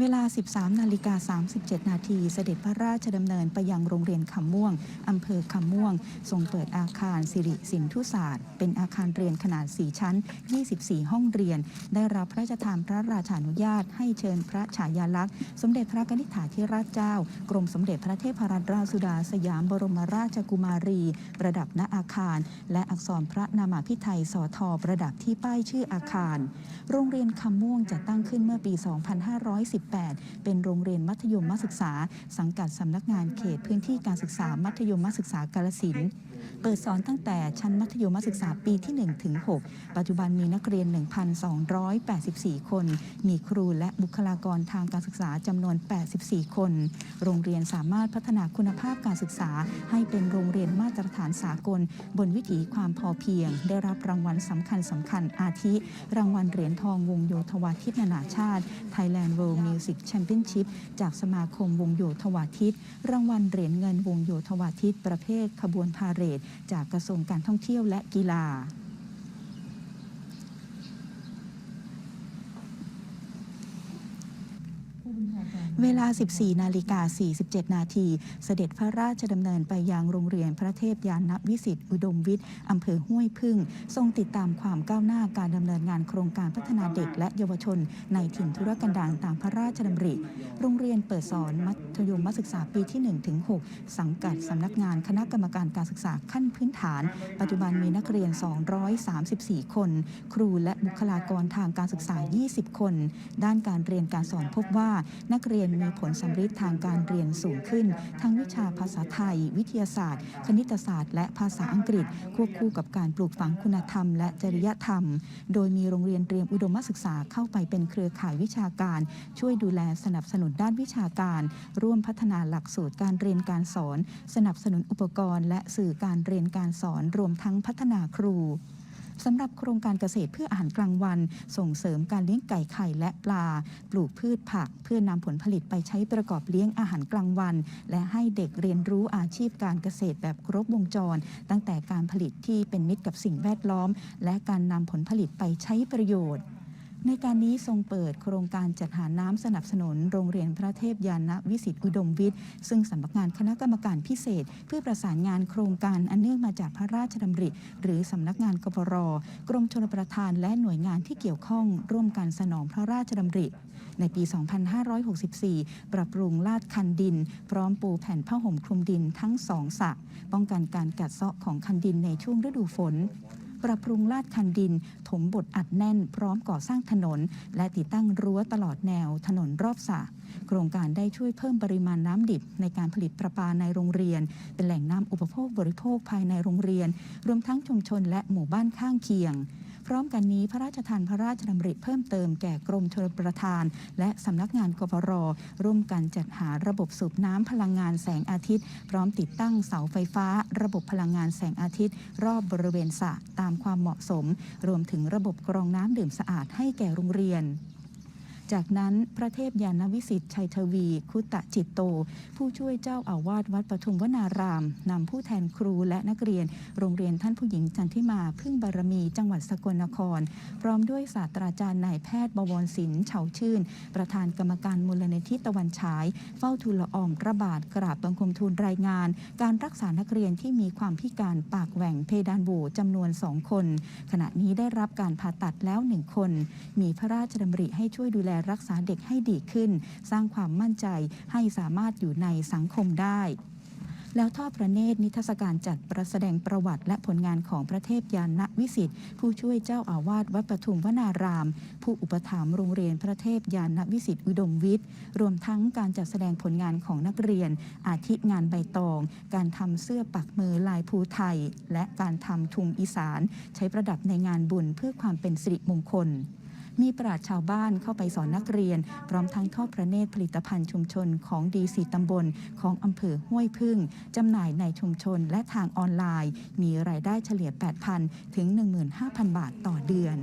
เวลา 13 นาฬิกา 37 นาทีเสด็จพระราชดำเนินไปยังโรงเรียนคำม่วง อำเภอคำม่วง ทรงเปิดอาคารสิริสินธุศาสตร์ เป็นอาคารเรียนขนาด 4 ชั้น 24 ห้องเรียน ได้รับพระราชทานพระราชานุญาต ให้เชิญพระฉายาลักษณ์ สมเด็จพระกนิษฐาธิราชเจ้า กรมสมเด็จพระเทพรัตนราชสุดาสยามบรมราชกุมารี ประดับณอาคาร และอักษรพระนามาพิไทยสอทอประดับที่ป้ายชื่ออาคาร โรงเรียนคำม่วงจะตั้งขึ้นเมื่อปี 2510 8 เป็นโรงเรียนมัธยมศึกษา สังกัดสำนักงานเขตพื้นที่การศึกษามัธยมศึกษากาลสิน เปิดสอนตั้งแต่ชั้นมัธยมศึกษาปีที่ 1 ถึง 6 ปัจจุบันมีนักเรียน 1,284 คน มีครูและบุคลากรทางการศึกษาจำนวน 84 คน โรงเรียนสามารถพัฒนาคุณภาพการศึกษา ให้เป็นโรงเรียนมาตรฐานสากล บนวิถีความพอเพียง ได้รับรางวัลสำคัญสำคัญอาทิ รางวัลเหรียญทองวงโยธวาทิตนานาชาติ Thailand World Music Championship จากสมาคมวงโยธวาทิตรางวัลเหรียญเงินวงโยธวาทิตประเภทขบวนพาเหรดจากกระทรวงการท่องเที่ยวและกีฬา เวลา 14 นาฬิกา 47 นาที เสด็จพระราชดำเนินไปยังโรงเรียนพระเทพยานวิสิตอุดมวิทย์อำเภอห้วยพึ่ง ทรงติดตามความก้าวหน้าการดำเนินงานโครงการพัฒนาเด็กและเยาวชน ในถิ่นธุรกันดารตามพระราชดำริ โรงเรียนเปิดสอนมัธยมศึกษาปีที่1ถึง6สังกัดสำนักงานคณะกรรมการการศึกษาขั้นพื้นฐาน ปัจจุบันมีนักเรียน 234 คน ครูและบุคลากรทางการศึกษา 20 คน ด้านการเรียนการสอนพบว่านักเรียนนมีผลสำฤทธิ์ทางการเรียนสูงขึ้น ทั้งวิชาภาษาไทย วิทยาศาสตร์ คณิตศาสตร์ และภาษาอังกฤษ ควบคู่กับการปลูกฝังคุณธรรม และจริยธรรม โดยมีโรงเรียนเตรียมอุดมศึกษาเข้าไปเป็นเครือข่ายวิชาการ ช่วยดูแลสนับสนุนด้านวิชาการ ร่วมพัฒนาหลักสูตรการเรียนการสอน สนับสนุนอุปกรณ์ และสื่อการเรียนการสอนรวมทั้งพัฒนาครู สำหรับโครงการเกษตรเพื่ออาหารกลางวัน ส่งเสริมการเลี้ยงไก่ไข่และปลา ปลูกพืชผัก เพื่อนำผลผลิตไปใช้ประกอบเลี้ยงอาหารกลางวัน และให้เด็กเรียนรู้อาชีพการเกษตรแบบครบวงจร ตั้งแต่การผลิตที่เป็นมิตรกับสิ่งแวดล้อม และการนำผลผลิตไปใช้ประโยชน์ ในการนี้ทรงเปิดโครงการจัดหาน้ำสนับสนุนโรงเรียนพระเทพยานวิสิตอุดมวิทย์ ซึ่งสำนักงานคณะกรรมการพิเศษ เพื่อประสานงานโครงการอันเนื่องมาจากพระราชดำริ หรือสำนักงานกปรกรมชลประทานและหน่วยงานที่เกี่ยวข้องร่วมกันสนองพระราชดำริ ในปี 2564 ปรับปรุงลาดคันดิน พร้อมปูแผ่นผ้าห่มคลุมดินทั้งสองสระป้องกันการกัดเซาะของคันดินในช่วงฤดูฝน ปรับปรุงลาดคันดิน ถมบดอัดแน่น พร้อมก่อสร้างถนน และติดตั้งรั้วตลอดแนวถนนรอบสระโครงการได้ช่วยเพิ่มปริมาณน้ำดิบ ในการผลิตประปาในโรงเรียน เป็นแหล่งน้ำอุปโภคบริโภคภายในโรงเรียน รวมทั้งชุมชนและหมู่บ้านข้างเคียง พร้อมกันนี้พระราชทานพระราชดำริเพิ่มเติมแก่กรมชลประทาน และสำนักงานกปรร่วมกันจัดหาระบบสูบน้ำพลังงานแสงอาทิตย์ พร้อมติดตั้งเสาไฟฟ้า ระบบพลังงานแสงอาทิตย์ รอบบริเวณสระตามความเหมาะสม รวมถึงระบบกรองน้ำดื่มสะอาดให้แก่โรงเรียน จากนั้นพระเทพยานวิสิทธิ์ชัยทวี คุตะจิตโต ผู้ช่วยเจ้าอาวาสวัดปทุมวนารามนำผู้แทนครูและนักเรียน โรงเรียนท่านผู้หญิงจันทิมาพึ่งบารมีจังหวัดสกลนคร พร้อมด้วยศาสตราจารย์นายแพทย์บวรศิลป์เฉาชื่น ประธานกรรมการมูลนิธิตะวันฉาย เฝ้าทูลละอองระบาทกราบบังคมทูลรายงาน การรักษานักเรียนที่มีความพิการปากแหว่งเพดานโหวจำนวนสองคน ขณะนี้ได้รับการผ่าตัดแล้วหนึ่งคน มีพระราชดำริให้ช่วยดูแลรักษาเด็กให้ดีขึ้น สร้างความมั่นใจให้สามารถอยู่ในสังคมได้แล้วทอดพระเนตรนิทรรศการจัดประแสดงประวัติและผลงานของพระเทพยานวิสิทธิ์ผู้ช่วยเจ้าอาวาสวัดปทุมวนาราม ผู้อุปถัมภ์โรงเรียนพระเทพยานวิสิทธิ์อุดมวิทย์ รวมทั้งการจัดแสดงผลงานของนักเรียน อาทิงานใบตอง การทำเสื้อปักมือลายภูไทย และการทำทุงอีสาน ใช้ประดับในงานบุญเพื่อความเป็นสิริมงคล มีปราชญ์ชาวบ้านเข้าไปสอนนักเรียน พร้อมทั้งทอดพระเนตรผลิตภัณฑ์ชุมชนของดีสีตำบลของอำเภอห้วยพึ่งจำหน่ายในชุมชนและทางออนไลน์ มีรายได้เฉลี่ย 8,000 ถึง 15,000 บาทต่อเดือน